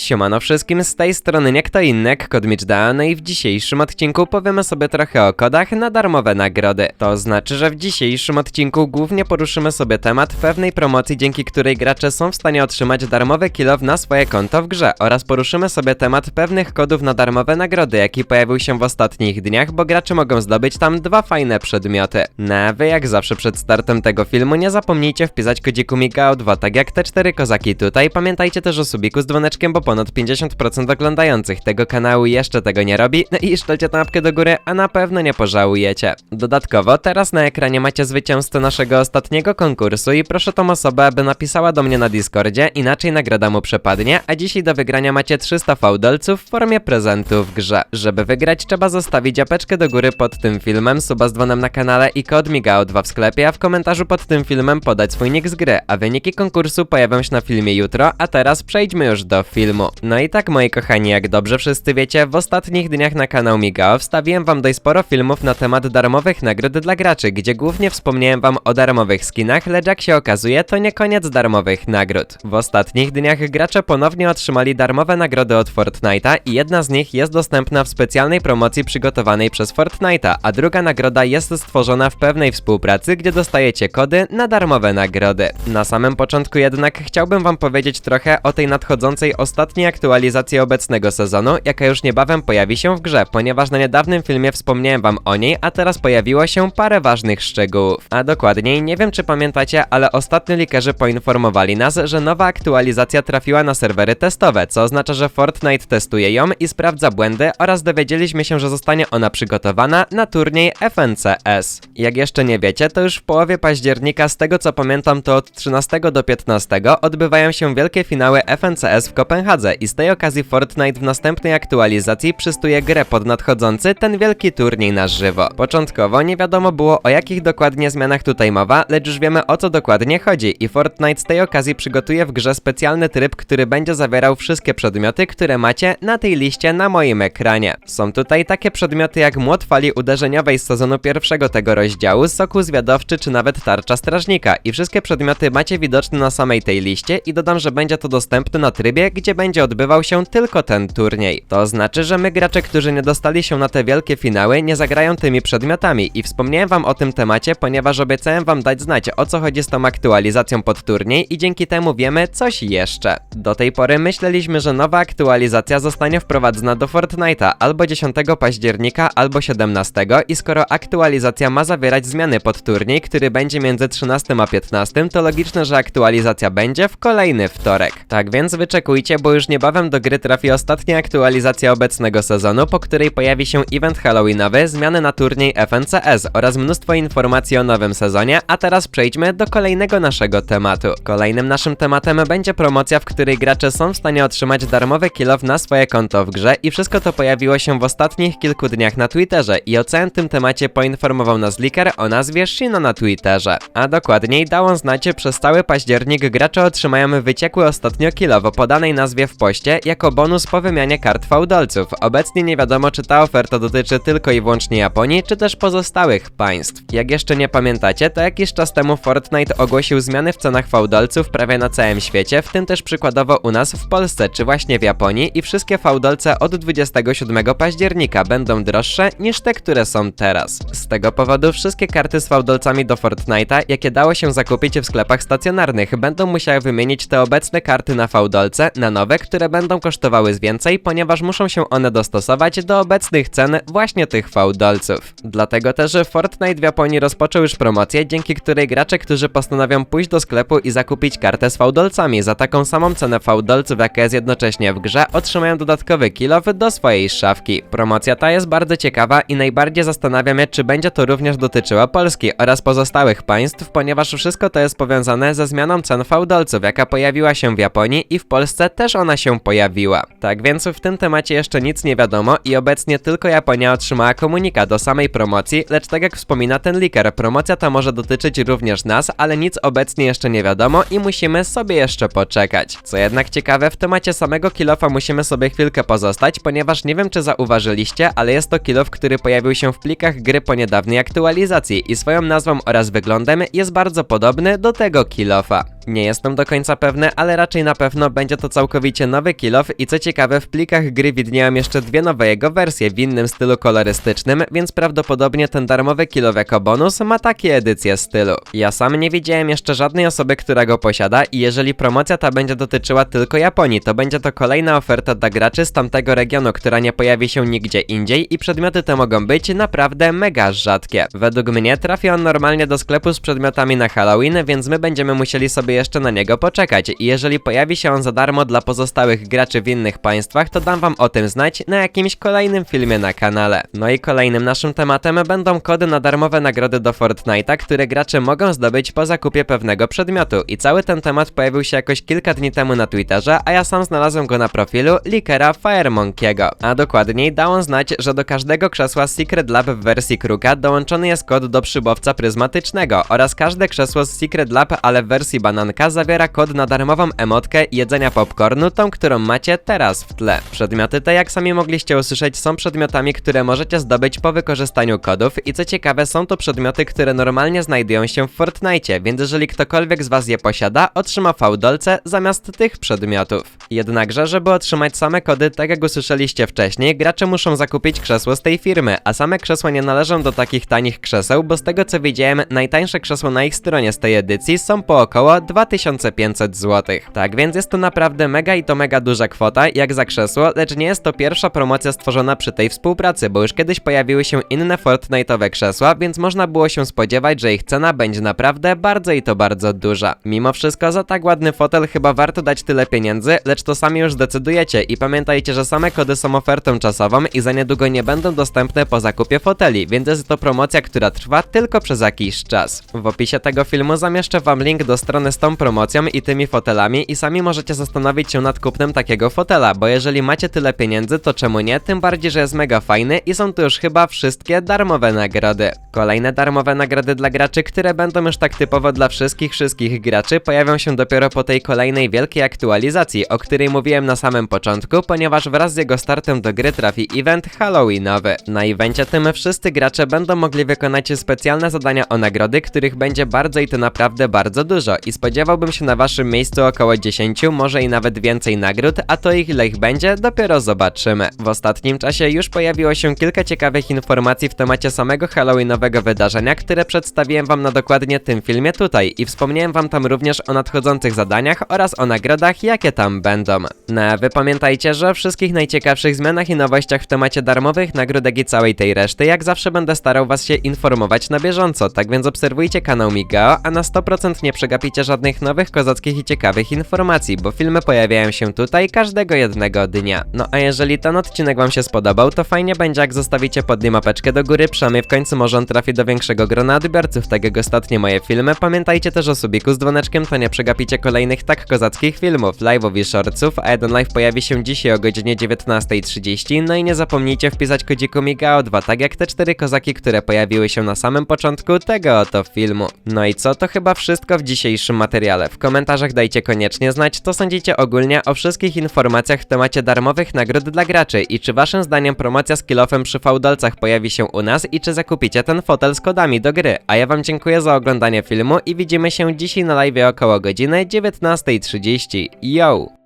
Siemano wszystkim, z tej strony nie kto inny jak Kodmicz Da, no i w dzisiejszym odcinku powiemy sobie trochę o kodach na darmowe nagrody. To znaczy, że w dzisiejszym odcinku głównie poruszymy sobie temat pewnej promocji, dzięki której gracze są w stanie otrzymać darmowy kilof na swoje konto w grze oraz poruszymy sobie temat pewnych kodów na darmowe nagrody, jaki pojawił się w ostatnich dniach, bo gracze mogą zdobyć tam dwa fajne przedmioty. No a wy jak zawsze przed startem tego filmu nie zapomnijcie wpisać kodziku MIGAO2, tak jak te cztery kozaki tutaj. Pamiętajcie też o subiku z dzwoneczkiem, bo ponad 50% oglądających tego kanału jeszcze tego nie robi. No i szczelcie tę łapkę do góry, a na pewno nie pożałujecie. Dodatkowo, teraz na ekranie macie zwycięzcę naszego ostatniego konkursu i proszę tą osobę, aby napisała do mnie na Discordzie, inaczej nagroda mu przepadnie, a dzisiaj do wygrania macie 300 fałdolców w formie prezentu w grze. Żeby wygrać, trzeba zostawić apeczkę do góry pod tym filmem, suba z dzwonem na kanale i kod MIGAO2 w sklepie, a w komentarzu pod tym filmem podać swój nick z gry, a wyniki konkursu pojawią się na filmie jutro, a teraz przejdźmy już do filmu. No i tak, moi kochani, jak dobrze wszyscy wiecie, w ostatnich dniach na kanał Migao wstawiłem wam dość sporo filmów na temat darmowych nagród dla graczy, gdzie głównie wspomniałem wam o darmowych skinach, lecz jak się okazuje, to nie koniec darmowych nagród. W ostatnich dniach gracze ponownie otrzymali darmowe nagrody od Fortnite'a i jedna z nich jest dostępna w specjalnej promocji przygotowanej przez Fortnite'a, a druga nagroda jest stworzona w pewnej współpracy, gdzie dostajecie kody na darmowe nagrody. Na samym początku jednak chciałbym wam powiedzieć trochę o tej nadchodzącej ostatniej aktualizacji obecnego sezonu, jaka już niebawem pojawi się w grze, ponieważ na niedawnym filmie wspomniałem wam o niej, a teraz pojawiło się parę ważnych szczegółów. A dokładniej, nie wiem czy pamiętacie, ale ostatnio likerzy poinformowali nas, że nowa aktualizacja trafiła na serwery testowe, co oznacza, że Fortnite testuje ją i sprawdza błędy oraz dowiedzieliśmy się, że zostanie ona przygotowana na turniej FNCS. Jak jeszcze nie wiecie, to już w połowie października, z tego co pamiętam, to od 13 do 15 odbywają się wielkie finały FNCS w Kopenhadze i z tej okazji Fortnite w następnej aktualizacji przystuje grę pod nadchodzący ten wielki turniej na żywo. Początkowo nie wiadomo było o jakich dokładnie zmianach tutaj mowa, lecz już wiemy o co dokładnie chodzi i Fortnite z tej okazji przygotuje w grze specjalny tryb, który będzie zawierał wszystkie przedmioty, które macie na tej liście na moim ekranie. Są tutaj takie przedmioty jak młot fali uderzeniowej z sezonu pierwszego tego rozdziału, soku zwiadowczy czy nawet tarcza strażnika i wszystkie przedmioty macie widoczne na samej tej liście i dodam, że będzie to dostępne na trybie, gdzie będzie odbywał się tylko ten turniej. To znaczy, że my gracze, którzy nie dostali się na te wielkie finały, nie zagrają tymi przedmiotami i wspomniałem wam o tym temacie, ponieważ obiecałem wam dać znać o co chodzi z tą aktualizacją pod turniej i dzięki temu wiemy coś jeszcze. Do tej pory myśleliśmy, że nowa aktualizacja zostanie wprowadzona do Fortnite'a albo 10 października, albo 17 i skoro aktualizacja ma zawierać zmiany pod turniej, który będzie między 13 a 15, to logiczne, że aktualizacja będzie w kolejny wtorek. Tak więc wyczekujcie, bo już niebawem do gry trafi ostatnia aktualizacja obecnego sezonu, po której pojawi się event halloweenowy, zmiany na turniej FNCS oraz mnóstwo informacji o nowym sezonie, a teraz przejdźmy do kolejnego naszego tematu. Kolejnym naszym tematem będzie promocja, w której gracze są w stanie otrzymać darmowy kill-off na swoje konto w grze i wszystko to pojawiło się w ostatnich kilku dniach na Twitterze i o całym tym temacie poinformował nas Liker o nazwie Shino na Twitterze. A dokładniej dał on znać, że przez cały październik gracze otrzymają wyciekły ostatnio kill-off o podanej nazwie w poście jako bonus po wymianie kart fałdolców. Obecnie nie wiadomo, czy ta oferta dotyczy tylko i wyłącznie Japonii, czy też pozostałych państw. Jak jeszcze nie pamiętacie, to jakiś czas temu Fortnite ogłosił zmiany w cenach fałdolców prawie na całym świecie, w tym też przykładowo u nas w Polsce, czy właśnie w Japonii i wszystkie fałdolce od 27 października będą droższe niż te, które są teraz. Z tego powodu wszystkie karty z fałdolcami do Fortnite'a, jakie dało się zakupić w sklepach stacjonarnych, będą musiały wymienić te obecne karty na fałdolce na nowe, które będą kosztowały więcej, ponieważ muszą się one dostosować do obecnych cen właśnie tych fałdolców. Dlatego też Fortnite w Japonii rozpoczął już promocję, dzięki której gracze, którzy postanowią pójść do sklepu i zakupić kartę z fałdolcami za taką samą cenę fałdolców, jaka jest jednocześnie w grze, otrzymają dodatkowy kilof do swojej szafki. Promocja ta jest bardzo ciekawa i najbardziej zastanawia mnie, czy będzie to również dotyczyło Polski oraz pozostałych państw, ponieważ wszystko to jest powiązane ze zmianą cen fałdolców, jaka pojawiła się w Japonii i w Polsce też ona się pojawiła. Tak więc w tym temacie jeszcze nic nie wiadomo i obecnie tylko Japonia otrzymała komunikat do samej promocji, lecz tak jak wspomina ten liker, promocja ta może dotyczyć również nas, ale nic obecnie jeszcze nie wiadomo i musimy sobie jeszcze poczekać. Co jednak ciekawe, w temacie samego kilofa musimy sobie chwilkę pozostać, ponieważ nie wiem czy zauważyliście, ale jest to kilof, który pojawił się w plikach gry po niedawnej aktualizacji i swoją nazwą oraz wyglądem jest bardzo podobny do tego kilofa. Nie jestem do końca pewny, ale raczej na pewno będzie to całkowicie nowy kill off i co ciekawe w plikach gry widnieją jeszcze dwie nowe jego wersje w innym stylu kolorystycznym, więc prawdopodobnie ten darmowy kill off jako bonus ma takie edycje stylu. Ja sam nie widziałem jeszcze żadnej osoby, która go posiada i jeżeli promocja ta będzie dotyczyła tylko Japonii, to będzie to kolejna oferta dla graczy z tamtego regionu, która nie pojawi się nigdzie indziej i przedmioty te mogą być naprawdę mega rzadkie. Według mnie trafi on normalnie do sklepu z przedmiotami na Halloween, więc my będziemy musieli sobie jeszcze na niego poczekać i jeżeli pojawi się on za darmo dla pozostałych graczy w innych państwach, to dam wam o tym znać na jakimś kolejnym filmie na kanale. No i kolejnym naszym tematem będą kody na darmowe nagrody do Fortnite'a, które gracze mogą zdobyć po zakupie pewnego przedmiotu i cały ten temat pojawił się jakoś kilka dni temu na Twitterze, a ja sam znalazłem go na profilu Likera Firemonkiego. A dokładniej dał on znać, że do każdego krzesła Secret Lab w wersji kruka dołączony jest kod do szybowca pryzmatycznego oraz każde krzesło z Secret Lab, ale w wersji bananka zawiera kod na darmową emotkę jedzenia popcornu, tą, którą macie teraz w tle. Przedmioty te, jak sami mogliście usłyszeć, są przedmiotami, które możecie zdobyć po wykorzystaniu kodów i co ciekawe, są to przedmioty, które normalnie znajdują się w Fortnite, więc jeżeli ktokolwiek z was je posiada, otrzyma fałdolce zamiast tych przedmiotów. Jednakże, żeby otrzymać same kody, tak jak usłyszeliście wcześniej, gracze muszą zakupić krzesło z tej firmy, a same krzesła nie należą do takich tanich krzeseł, bo z tego co widziałem, najtańsze krzesło na ich stronie z tej edycji są po około 2500 zł. Tak więc jest to naprawdę mega i to mega duża kwota, jak za krzesło, lecz nie jest to pierwsza promocja stworzona przy tej współpracy, bo już kiedyś pojawiły się inne Fortnite'owe krzesła, więc można było się spodziewać, że ich cena będzie naprawdę bardzo i to bardzo duża. Mimo wszystko za tak ładny fotel chyba warto dać tyle pieniędzy, lecz to sami już decydujecie i pamiętajcie, że same kody są ofertą czasową i za niedługo nie będą dostępne po zakupie foteli, więc jest to promocja, która trwa tylko przez jakiś czas. W opisie tego filmu zamieszczę wam link do strony tą promocją i tymi fotelami i sami możecie zastanowić się nad kupnem takiego fotela, bo jeżeli macie tyle pieniędzy, to czemu nie? Tym bardziej, że jest mega fajny i są tu już chyba wszystkie darmowe nagrody. Kolejne darmowe nagrody dla graczy, które będą już tak typowo dla wszystkich, wszystkich graczy, pojawią się dopiero po tej kolejnej wielkiej aktualizacji, o której mówiłem na samym początku, ponieważ wraz z jego startem do gry trafi event Halloweenowy. Na evencie tym wszyscy gracze będą mogli wykonać specjalne zadania o nagrody, których będzie bardzo i to naprawdę bardzo dużo i spodziewałbym się na waszym miejscu około 10, może i nawet więcej nagród, a to ich ile ich będzie, dopiero zobaczymy. W ostatnim czasie już pojawiło się kilka ciekawych informacji w temacie samego Halloweenowego wydarzenia, które przedstawiłem wam na dokładnie tym filmie tutaj i wspomniałem wam tam również o nadchodzących zadaniach oraz o nagrodach, jakie tam będą. No a wy pamiętajcie, że o wszystkich najciekawszych zmianach i nowościach w temacie darmowych nagródek i całej tej reszty, jak zawsze będę starał was się informować na bieżąco, tak więc obserwujcie kanał Migao, a na 100% nie przegapicie żadnych nowych kozackich i ciekawych informacji, bo filmy pojawiają się tutaj każdego jednego dnia. No a jeżeli ten odcinek wam się spodobał, to fajnie będzie jak zostawicie pod nim mapeczkę do góry, przynajmniej w końcu może on trafi do większego grona odbiorców, tak jak ostatnie moje filmy. Pamiętajcie też o subiku z dzwoneczkiem, to nie przegapicie kolejnych tak kozackich filmów, live'ów i shortsów, a jeden live pojawi się dzisiaj o godzinie 19.30, no i nie zapomnijcie wpisać kodziku MIGAO2, tak jak te cztery kozaki, które pojawiły się na samym początku tego oto filmu. No i co, to chyba wszystko w dzisiejszym materiale. W komentarzach dajcie koniecznie znać, co sądzicie ogólnie o wszystkich informacjach w temacie darmowych nagród dla graczy i czy waszym zdaniem promocja z kilofem przy fałdolcach pojawi się u nas i czy zakupicie ten fotel z kodami do gry. A ja wam dziękuję za oglądanie filmu i widzimy się dzisiaj na live około godziny 19.30. Yo!